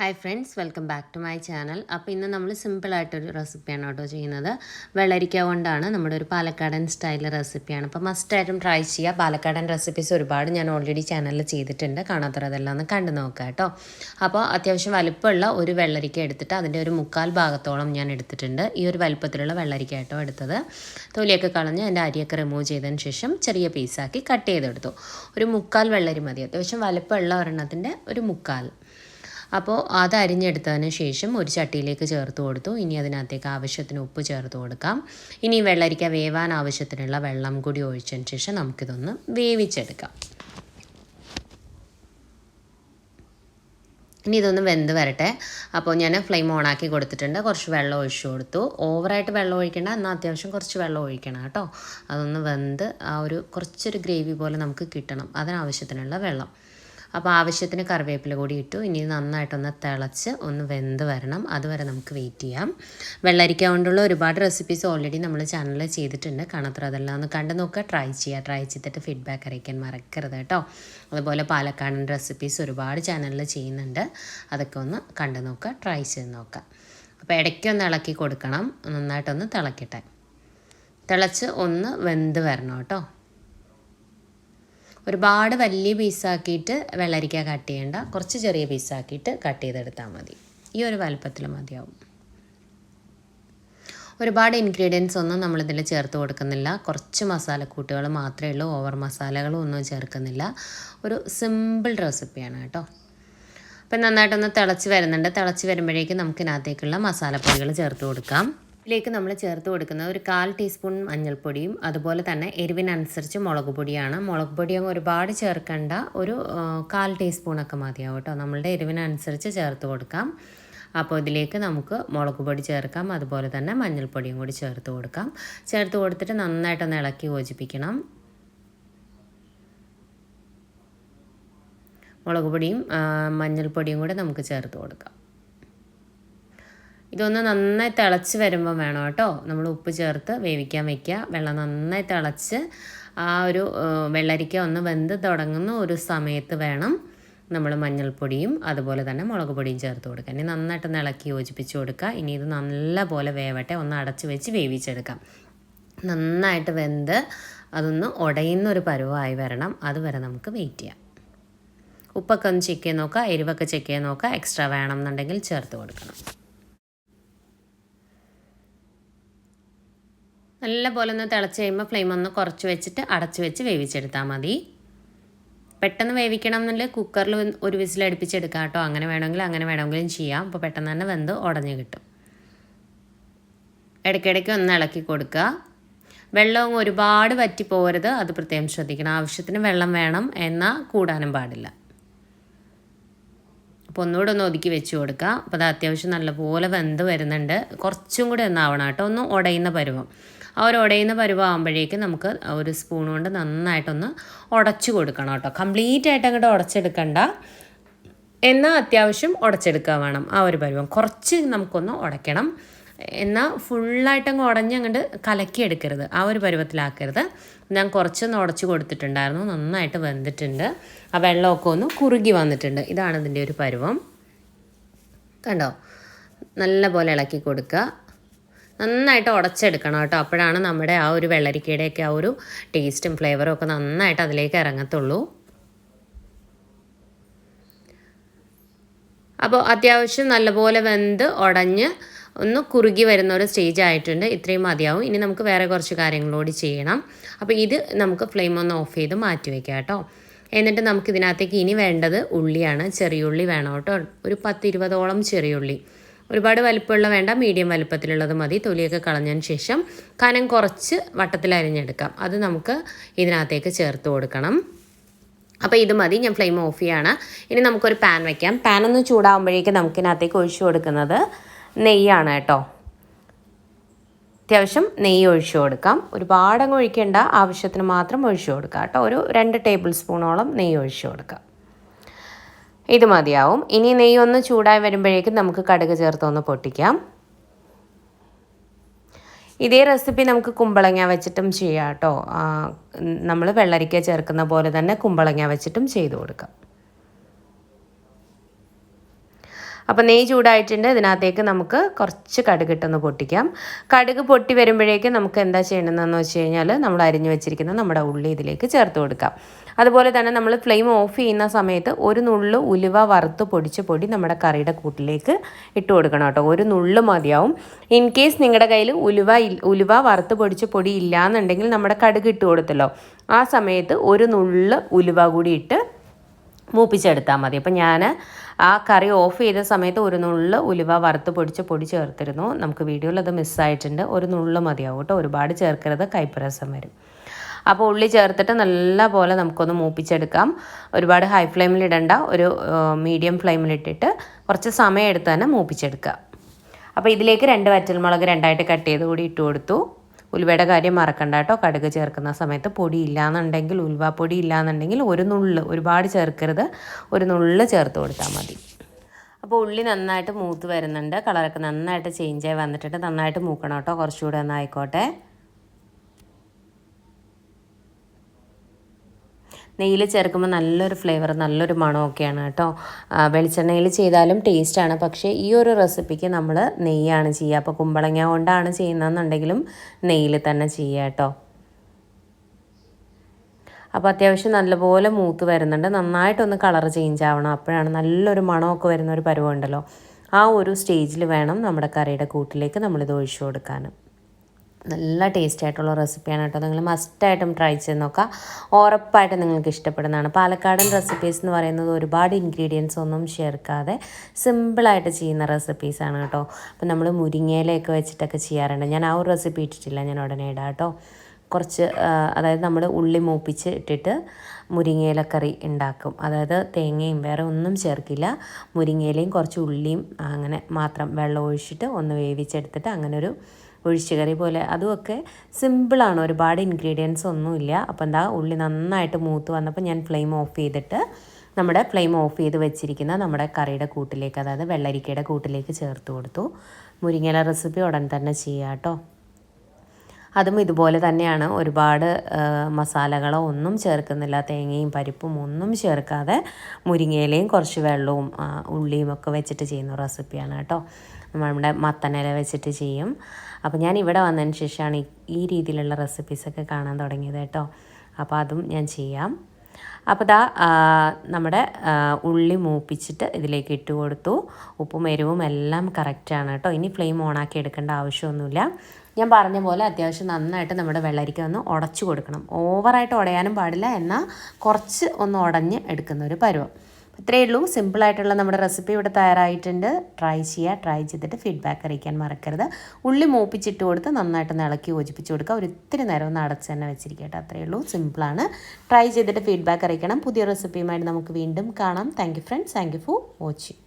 Hi friends welcome back to my channel അപ്പോൾ ഇന്ന് നമ്മൾ സിമ്പിളായിട്ടൊരു റെസിപ്പിയാണ് കേട്ടോ ചെയ്യുന്നത്. വെള്ളരിക്ക കൊണ്ടാണ് നമ്മുടെ ഒരു പാലക്കാടൻ സ്റ്റൈൽ റെസിപ്പിയാണ് അപ്പോൾ മസ്റ്റായിട്ടും ട്രൈ ചെയ്യുക പാലക്കാടൻ റെസിപ്പീസ് ഒരുപാട് ഞാൻ ഓൾറെഡി ചാനലിൽ ചെയ്തിട്ടുണ്ട്. കാണാത്തതെല്ലാം ഒന്ന് കണ്ടു നോക്കുക കേട്ടോ അപ്പോൾ അത്യാവശ്യം വലുപ്പമുള്ള ഒരു വെള്ളരിക്ക എടുത്തിട്ട് അതിന്റെ ഒരു മുക്കാൽ ഭാഗത്തോളം ഞാൻ എടുത്തിട്ടുണ്ട്. ഈ ഒരു വലുപ്പത്തിലുള്ള വെള്ളരിക്ക കേട്ടോ എടുത്തത്. തൊലിയൊക്കെ കളഞ്ഞ് അതിന്റെ അരിയൊക്കെ റിമൂവ് ചെയ്തതിന് ശേഷം ചെറിയ പീസാക്കി കട്ട് ചെയ്തെടുത്തു. ഒരു മുക്കാൽ വെള്ളരി മതി. അത്യാവശ്യം വലുപ്പമുള്ള ഒരെണ്ണത്തിന്റെ ഒരു മുക്കാൽ. അപ്പോൾ അത് അരിഞ്ഞെടുത്തതിന് ശേഷം ഒരു ചട്ടിയിലേക്ക് ചേർത്ത് കൊടുത്തു. ഇനി അതിനകത്തേക്ക് ആവശ്യത്തിന് ഉപ്പ് ചേർത്ത് കൊടുക്കാം. ഇനി വെള്ളരിക്ക വേവാൻ ആവശ്യത്തിനുള്ള വെള്ളം കൂടി ഒഴിച്ചതിന് ശേഷം നമുക്കിതൊന്ന് വേവിച്ചെടുക്കാം. ഇനി ഇതൊന്ന് വെന്ത് വരട്ടെ. അപ്പോൾ ഞാൻ ഫ്ലെയിം ഓൺ ആക്കി കൊടുത്തിട്ടുണ്ട്. കുറച്ച് വെള്ളം ഒഴിച്ചു കൊടുത്തു. ഓവറായിട്ട് വെള്ളം ഒഴിക്കേണ്ട. എന്നാൽ അത്യാവശ്യം കുറച്ച് വെള്ളം ഒഴിക്കണം കേട്ടോ. അതൊന്ന് വെന്ത് ആ ഒരു കുറച്ചൊരു ഗ്രേവി പോലെ നമുക്ക് കിട്ടണം. അതിനാവശ്യത്തിനുള്ള വെള്ളം. അപ്പോൾ ആവശ്യത്തിന് കറിവേപ്പില കൂടി ഇട്ടു. ഇനി നന്നായിട്ടൊന്ന് തിളച്ച് ഒന്ന് വെന്ത് വരണം. അതുവരെ നമുക്ക് വെയിറ്റ് ചെയ്യാം. വെള്ളരിക്ക കൊണ്ടുള്ള ഒരുപാട് റെസിപ്പീസ് ഓൾറെഡി നമ്മൾ ചാനലിൽ ചെയ്തിട്ടുണ്ട്. കാണാത്ര അതെല്ലാം ഒന്ന് കണ്ടു നോക്കുക. ട്രൈ ചെയ്യുക. ട്രൈ ചെയ്തിട്ട് ഫീഡ്ബാക്ക് അറിയിക്കാൻ മറക്കരുത് കേട്ടോ. അതുപോലെ പാലക്കാടൻ റെസിപ്പീസ് ഒരുപാട് ചാനലിൽ ചെയ്യുന്നുണ്ട്. അതൊക്കെ ഒന്ന് കണ്ടു നോക്കുക. ട്രൈ ചെയ്ത് നോക്കുക. അപ്പോൾ ഇടയ്ക്കൊന്ന് ഇളക്കി കൊടുക്കണം. നന്നായിട്ടൊന്ന് തിളക്കട്ടെ. തിളച്ച് ഒന്ന് വെന്ത് വരണം കേട്ടോ. ഒരുപാട് വലിയ പീസാക്കിയിട്ട് വെള്ളരിക്ക കട്ട് ചെയ്യേണ്ട. കുറച്ച് ചെറിയ പീസാക്കിയിട്ട് കട്ട് ചെയ്തെടുത്താൽ മതി. ഈ ഒരു വലുപ്പത്തിൽ മതിയാവും. ഒരുപാട് ഇൻഗ്രീഡിയൻസ് ഒന്നും നമ്മളിതിൽ ചേർത്ത് കൊടുക്കുന്നില്ല. കുറച്ച് മസാലക്കൂട്ടുകൾ മാത്രമേ ഉള്ളൂ. ഓവർ മസാലകളും ഒന്നും ചേർക്കുന്നില്ല. ഒരു സിമ്പിൾ റെസിപ്പിയാണ് കേട്ടോ. അപ്പം നന്നായിട്ടൊന്ന് തിളച്ച് വരുന്നുണ്ട്. തിളച്ച് വരുമ്പോഴേക്കും നമുക്കിനകത്തേക്കുള്ള മസാലപ്പൊടികൾ ചേർത്ത് കൊടുക്കാം. ഇതിലേക്ക് നമ്മൾ ചേർത്ത് കൊടുക്കുന്നത് ഒരു കാൽ ടീസ്പൂൺ മഞ്ഞൾപ്പൊടിയും അതുപോലെ തന്നെ എരിവിനനുസരിച്ച് മുളക് പൊടിയാണ്. മുളക് പൊടി അങ്ങ് ഒരുപാട് ചേർക്കേണ്ട ഒരു കാൽ ടീസ്പൂണൊക്കെ മതിയാവും കേട്ടോ. നമ്മളുടെ എരിവിനനുസരിച്ച് ചേർത്ത് കൊടുക്കാം. അപ്പോൾ ഇതിലേക്ക് നമുക്ക് മുളക് പൊടി ചേർക്കാം അതുപോലെ തന്നെ മഞ്ഞൾപ്പൊടിയും കൂടി ചേർത്ത് കൊടുക്കാം. ചേർത്ത് കൊടുത്തിട്ട് നന്നായിട്ടൊന്ന് ഇളക്കി യോജിപ്പിക്കണം. മുളക് പൊടിയും മഞ്ഞൾപ്പൊടിയും കൂടെ നമുക്ക് ചേർത്ത് കൊടുക്കാം. ഇതൊന്ന് നന്നായി തിളച്ച് വരുമ്പം വേണം കേട്ടോ. നമ്മൾ ഉപ്പ് ചേർത്ത് വേവിക്കാൻ വെക്കുക. വെള്ളം നന്നായി തിളച്ച് ആ ഒരു വെള്ളരിക്ക ഒന്ന് വെന്ത് തുടങ്ങുന്ന ഒരു സമയത്ത് വേണം നമ്മൾ മഞ്ഞൾപ്പൊടിയും അതുപോലെ തന്നെ മുളക് പൊടിയും ചേർത്ത് കൊടുക്കുക ഇനി നന്നായിട്ട് ഇളക്കി യോജിപ്പിച്ച് കൊടുക്കുക. ഇനി ഇത് നല്ല പോലെ വേവട്ടെ. ഒന്ന് അടച്ച് വെച്ച് വേവിച്ചെടുക്കാം. നന്നായിട്ട് വെന്ത് അതൊന്ന് ഉടയുന്ന ഒരു പരുവമായി വരണം. അതുവരെ നമുക്ക് വെയിറ്റ് ചെയ്യാം. ഉപ്പൊക്കെ ഒന്ന് ചെക്ക് ചെയ്ത് നോക്കുക. എരിവൊക്കെ ചെക്ക് ചെയ്ത് നോക്കുക. എക്സ്ട്രാ വേണം എന്നുണ്ടെങ്കിൽ ചേർത്ത് കൊടുക്കണം. നല്ല പോലെ ഒന്ന് തിളച്ച് കഴിയുമ്പോൾ ഫ്ലെയിം ഒന്ന് കുറച്ച് വെച്ചിട്ട് അടച്ച് വെച്ച് വേവിച്ചെടുത്താൽ മതി. പെട്ടെന്ന് വേവിക്കണം എന്നുണ്ടെങ്കിൽ കുക്കറിൽ ഒരു വിസിൽ അടുപ്പിച്ചെടുക്കാം കേട്ടോ. അങ്ങനെ വേണമെങ്കിൽ അങ്ങനെ വേണമെങ്കിലും ചെയ്യാം. അപ്പോൾ പെട്ടെന്ന് തന്നെ വെന്ത് ഉടഞ്ഞ് കിട്ടും. ഇടയ്ക്കിടയ്ക്ക് ഒന്ന് ഇളക്കി കൊടുക്കുക. വെള്ളം ഒരുപാട് വറ്റി പോകരുത് അത് പ്രത്യേകം ശ്രദ്ധിക്കണം. ആവശ്യത്തിന് വെള്ളം വേണം എന്നാൽ കൂടാനും പാടില്ല. അപ്പോൾ ഒന്നുകൂടെ ഒന്ന് ഒതുക്കി വെച്ച് കൊടുക്കുക. അപ്പോൾ അത് അത്യാവശ്യം നല്ലപോലെ വെന്ത് വരുന്നുണ്ട്. കുറച്ചും കൂടി ഒന്നാവണം കേട്ടോ. ഒന്ന് ഉടയുന്ന പരുവം. ആ ഒരു ഉടയുന്ന പരുവമാകുമ്പോഴേക്കും നമുക്ക് ഒരു സ്പൂൺ കൊണ്ട് നന്നായിട്ടൊന്ന് ഉടച്ചു കൊടുക്കണം കേട്ടോ. കംപ്ലീറ്റ് ആയിട്ട് അങ്ങോട്ട് ഉടച്ചെടുക്കണ്ട. എന്നാൽ അത്യാവശ്യം ഉടച്ചെടുക്കുക വേണം. ആ ഒരു പരുവം. കുറച്ച് നമുക്കൊന്ന് ഉടയ്ക്കണം. എന്നാൽ ഫുള്ളായിട്ട് അങ്ങ് ഉടഞ്ഞ് അങ്ങോട്ട് കലക്കിയെടുക്കരുത്. ആ ഒരു പരുവത്തിലാക്കരുത്. ഞാൻ കുറച്ചൊന്ന് ഉടച്ചു കൊടുത്തിട്ടുണ്ടായിരുന്നു. നന്നായിട്ട് വെന്തിട്ടുണ്ട്. ആ വെള്ളമൊക്കെ ഒന്ന് കുറുകി വന്നിട്ടുണ്ട്. ഇതാണ് ഇതിന്റെ ഒരു പരുവം. കണ്ടോ? നല്ല പോലെ ഇളക്കി കൊടുക്കുക. നന്നായിട്ട് ഉടച്ചെടുക്കണം കേട്ടോ. അപ്പോഴാണ് നമ്മുടെ ആ ഒരു വെള്ളരിക്കയുടെയൊക്കെ ആ ഒരു ടേസ്റ്റും ഫ്ലേവറും ഒക്കെ നന്നായിട്ട് അതിലേക്ക് ഇറങ്ങത്തുള്ളൂ. അപ്പോൾ അത്യാവശ്യം നല്ലപോലെ വെന്ത് ഉടഞ്ഞ് ഒന്ന് കുറുകി വരുന്ന ഒരു സ്റ്റേജ് ആയിട്ടുണ്ട്. ഇത്രയും മതിയാവും. ഇനി നമുക്ക് വേറെ കുറച്ച് കാര്യങ്ങളോട് ചെയ്യണം. അപ്പോൾ ഇത് നമുക്ക് ഫ്ലെയിം ഒന്ന് ഓഫ് ചെയ്ത് മാറ്റി വയ്ക്കാം കേട്ടോ. എന്നിട്ട് നമുക്ക് ഇതിനകത്തേക്ക് ഇനി വേണ്ടത് ഉള്ളിയാണ്. ചെറിയുള്ളി വേണം കേട്ടോ. ഒരു പത്ത് ഇരുപതോളം ചെറിയുള്ളി ഒരുപാട് വലിപ്പമുള്ള വേണ്ട മീഡിയം വലിപ്പത്തിലുള്ളത് മതി. തൊലിയൊക്കെ കളഞ്ഞതിന് ശേഷം കനം കുറച്ച് വട്ടത്തിൽ അരിഞ്ഞെടുക്കാം. അത് നമുക്ക് ഇതിനകത്തേക്ക് ചേർത്ത് കൊടുക്കണം. അപ്പോൾ ഇത് മതി ഞാൻ ഫ്ലെയിം ഓഫ് ചെയ്യാണ്. ഇനി നമുക്കൊരു പാൻ വയ്ക്കാം പാൻ ഒന്ന് ചൂടാകുമ്പോഴേക്കും നമുക്കിതിനകത്തേക്ക് ഒഴിച്ചു കൊടുക്കുന്നത് നെയ്യാണ് കേട്ടോ. അത്യാവശ്യം നെയ്യ് ഒഴിച്ചു കൊടുക്കാം. ഒരുപാടങ്ങ് ഒഴിക്കേണ്ട ആവശ്യത്തിന് മാത്രം ഒഴിച്ചു കൊടുക്കാം കേട്ടോ. ഒരു രണ്ട് ടേബിൾ സ്പൂണോളം നെയ്യ് ഒഴിച്ചു കൊടുക്കാം. ഇത് മതിയാവും. ഇനി നെയ്യ് ഒന്ന് ചൂടായി വരുമ്പോഴേക്കും നമുക്ക് കടുക് ചേർത്തൊന്ന് പൊട്ടിക്കാം. ഇതേ റെസിപ്പി നമുക്ക് കുമ്പളങ്ങ വെച്ചിട്ടും ചെയ്യാം കേട്ടോ നമ്മൾ വെള്ളരിക്ക ചേർക്കുന്ന പോലെ തന്നെ കുമ്പളങ്ങ വെച്ചിട്ടും ചെയ്തു കൊടുക്കാം. അപ്പോൾ നെയ്യ് ചൂടായിട്ടുണ്ട്. ഇതിനകത്തേക്ക് നമുക്ക് കുറച്ച് കടുക് ഇട്ടൊന്ന് പൊട്ടിക്കാം. കടുക് പൊട്ടി വരുമ്പോഴേക്കും നമുക്ക് എന്താ ചെയ്യണമെന്ന് വെച്ച് കഴിഞ്ഞാൽ നമ്മൾ അരിഞ്ഞു വെച്ചിരിക്കുന്ന നമ്മുടെ ഉള്ളി ഇതിലേക്ക് ചേർത്ത് കൊടുക്കാം. അതുപോലെ തന്നെ നമ്മൾ ഫ്ലെയിം ഓഫ് ചെയ്യുന്ന സമയത്ത് ഒരു നുള്ള് ഉലുവ വറുത്ത് പൊടിച്ച പൊടി നമ്മുടെ കറിയുടെ കൂട്ടിലേക്ക് ഇട്ട് കൊടുക്കണം കേട്ടോ. ഒരു നുള്ളു മതിയാവും. ഇൻ കേസ് നിങ്ങളുടെ കയ്യിൽ ഉലുവ ഉലുവ വറുത്ത് പൊടിച്ച പൊടി ഇല്ലാന്നുണ്ടെങ്കിൽ നമ്മുടെ കടുക് ഇട്ട് കൊടുത്തല്ലോ. ആ സമയത്ത് ഒരു നുള്ള് ഉലുവ കൂടി ഇട്ട് മൂപ്പിച്ചെടുത്താൽ മതി. അപ്പം ഞാൻ ആ കറി ഓഫ് ചെയ്ത സമയത്ത് ഒരു നുള്ള് ഉലുവ വറുത്ത് പൊടിച്ച് പൊടി ചേർത്തിരുന്നു. നമുക്ക് വീഡിയോയിൽ അത് മിസ്സായിട്ടുണ്ട് ഒരു നുള്ള് മതിയാവും കേട്ടോ. ഒരുപാട് ചേർക്കരുത്. കൈപ്പരസം വരും. അപ്പോൾ ഉള്ളി ചേർത്തിട്ട് നല്ല പോലെ നമുക്കൊന്ന് മൂപ്പിച്ചെടുക്കാം. ഒരുപാട് ഹൈ ഫ്ലെയിമിൽ ഇടണ്ട. ഒരു മീഡിയം ഫ്ലെയിമിൽ ഇട്ടിട്ട് കുറച്ച് സമയം എടുത്ത് തന്നെ മൂപ്പിച്ചെടുക്കുക. അപ്പോൾ ഇതിലേക്ക് രണ്ട് വറ്റൽമുളക് രണ്ടായിട്ട് കട്ട് ചെയ്ത് കൂടി ഇട്ട് കൊടുത്തു. ഉലുവയുടെ കാര്യം മറക്കണ്ട കേട്ടോ. കടുക് ചേർക്കുന്ന സമയത്ത് പൊടി ഇല്ലാന്നുണ്ടെങ്കിൽ ഉലുവ പൊടി ഇല്ലാന്നുണ്ടെങ്കിൽ ഒരു നുള്ള് ഒരുപാട് ചേർക്കരുത്. ഒരു നുള്ള് ചേർത്ത് കൊടുത്താൽ മതി. അപ്പോൾ ഉള്ളി നന്നായിട്ട് മൂത്ത് വരുന്നുണ്ട്. കളറൊക്കെ നന്നായിട്ട് ചേഞ്ച് ആയി വന്നിട്ടുണ്ട്. നന്നായിട്ട് മൂക്കണം കേട്ടോ. കുറച്ചുകൂടെ ഒന്നായിക്കോട്ടെ നെയ്യിൽ ചേർക്കുമ്പോൾ നല്ലൊരു ഫ്ലേവർ നല്ലൊരു മണമൊക്കെയാണ് കേട്ടോ. വെളിച്ചെണ്ണയിൽ ചെയ്താലും ടേസ്റ്റാണ് പക്ഷേ ഈ ഒരു റെസിപ്പിക്ക് നമ്മൾ നെയ്യാണ് ചെയ്യുക. അപ്പോൾ കുമ്പളങ്ങ കൊണ്ടാണ് ചെയ്യുന്നതെന്നുണ്ടെങ്കിലും നെയ്യിൽ തന്നെ ചെയ്യുക കേട്ടോ. അപ്പോൾ അത്യാവശ്യം നല്ലപോലെ മൂത്ത് വരുന്നുണ്ട്. നന്നായിട്ടൊന്ന് കളർ ചേഞ്ച് ആവണം. അപ്പോഴാണ് നല്ലൊരു മണമൊക്കെ വരുന്ന ഒരു പരുവമുണ്ടല്ലോ ആ ഒരു സ്റ്റേജിൽ വേണം നമ്മുടെ കറിയുടെ കൂട്ടിലേക്ക് നമ്മളിത് ഒഴിച്ചു കൊടുക്കാൻ നല്ല ടേസ്റ്റ് ആയിട്ടുള്ള റെസിപ്പിയാണ് കേട്ടോ. നിങ്ങൾ മസ്റ്റായിട്ടും ട്രൈ ചെയ്ത് നോക്കുക. ഉറപ്പായിട്ട് നിങ്ങൾക്ക് ഇഷ്ടപ്പെടുന്നതാണ്. പാലക്കാടൻ റെസിപ്പീസ് എന്ന് പറയുന്നത് ഒരുപാട് ഇൻഗ്രീഡിയൻസ് ഒന്നും ചേർക്കാതെ സിമ്പിളായിട്ട് ചെയ്യുന്ന റെസിപ്പീസാണ് കേട്ടോ. അപ്പം നമ്മൾ മുരിങ്ങയിലയൊക്കെ വെച്ചിട്ടൊക്കെ ചെയ്യാറുണ്ട്. ഞാൻ ആ ഒരു റെസിപ്പി ഇട്ടിട്ടില്ല. ഞാൻ ഉടനെ ഇടാം കേട്ടോ. കുറച്ച് അതായത് നമ്മൾ ഉള്ളി മൂപ്പിച്ച് ഇട്ടിട്ട് മുരിങ്ങയില കറി ഉണ്ടാക്കും. അതായത് തേങ്ങയും വേറെ ഒന്നും ചേർക്കില്ല. മുരിങ്ങയിലയും കുറച്ച് ഉള്ളിയും അങ്ങനെ മാത്രം വെള്ളം ഒഴിച്ചിട്ട് ഒന്ന് വേവിച്ചെടുത്തിട്ട് അങ്ങനെ ഒരു ഒഴിച്ചുകറി പോലെ. അതുമൊക്കെ സിമ്പിളാണ്. ഒരുപാട് ഇൻഗ്രീഡിയൻസ് ഒന്നുമില്ല. അപ്പോൾ എന്താ ഉള്ളി നന്നായിട്ട് മൂത്ത് വന്നപ്പോൾ ഞാൻ ഫ്ലെയിം ഓഫ് ചെയ്തിട്ട് നമ്മുടെ ഫ്ലെയിം ഓഫ് ചെയ്ത് വെച്ചിരിക്കുന്ന നമ്മുടെ കറിയുടെ കൂട്ടിലേക്ക് അതായത് വെള്ളരിക്കയുടെ കൂട്ടിലേക്ക് ചേർത്ത് കൊടുത്തു. മുരിങ്ങല റെസിപ്പി ഉടൻ തന്നെ ചെയ്യാം കേട്ടോ. അതും ഇതുപോലെ തന്നെയാണ്. ഒരുപാട് മസാലകളോ ഒന്നും ചേർക്കുന്നില്ല. തേങ്ങയും പരിപ്പും ഒന്നും ചേർക്കാതെ മുരിങ്ങയിലയും കുറച്ച് വെള്ളവും ഉള്ളിയും ഒക്കെ വെച്ചിട്ട് ചെയ്യുന്ന റെസിപ്പിയാണ് കേട്ടോ. നമ്മുടെ മത്തനില വെച്ചിട്ട് ചെയ്യും. അപ്പോൾ ഞാൻ ഇവിടെ വന്നതിന് ശേഷമാണ് ഈ- ഈ രീതിയിലുള്ള റെസിപ്പീസൊക്കെ കാണാൻ തുടങ്ങിയത് കേട്ടോ. അപ്പോൾ അതും ഞാൻ ചെയ്യാം. അപ്പോൾ ദാ നമ്മുടെ ഉള്ളി മൂപ്പിച്ചിട്ട് ഇതിലേക്ക് ഇട്ട് കൊടുത്തു. ഉപ്പും എരിവും എല്ലാം കറക്റ്റാണ് കേട്ടോ. ഇനി ഫ്ലെയിം ഓണാക്കി എടുക്കേണ്ട ആവശ്യമൊന്നുമില്ല. ഞാൻ പറഞ്ഞ പോലെ അത്യാവശ്യം നന്നായിട്ട് നമ്മുടെ വെള്ളരിക്ക ഒന്ന് ഉടച്ചു കൊടുക്കണം. ഓവറായിട്ട് ഉടയാനും പാടില്ല എന്നാൽ കുറച്ച് ഒന്ന് ഉടഞ്ഞ് എടുക്കുന്ന ഒരു പരുവം. ഇത്രയേ ഉള്ളൂ. സിമ്പിളായിട്ടുള്ള നമ്മുടെ റെസിപ്പി ഇവിടെ തയ്യാറായിട്ടുണ്ട്. ട്രൈ ചെയ്യുക ട്രൈ ചെയ്തിട്ട് ഫീഡ്ബാക്ക് അറിയിക്കാൻ മറക്കരുത്. ഉള്ളി മൂപ്പിച്ചിട്ട് കൊടുത്ത് നന്നായിട്ട് ഇളക്കി യോജിപ്പിച്ച് കൊടുക്കുക. ഒരു ഇത്തിരി നേരം ഒന്ന് അടച്ച് തന്നെ വെച്ചിരിക്കട്ടെ കേട്ടോ. അത്രയേ ഉള്ളൂ. സിമ്പിളാണ് ട്രൈ ചെയ്തിട്ട് ഫീഡ്ബാക്ക് അറിയിക്കണം. പുതിയ റെസിപ്പിയുമായിട്ട് നമുക്ക് വീണ്ടും കാണാം. Thank friends thank you for watching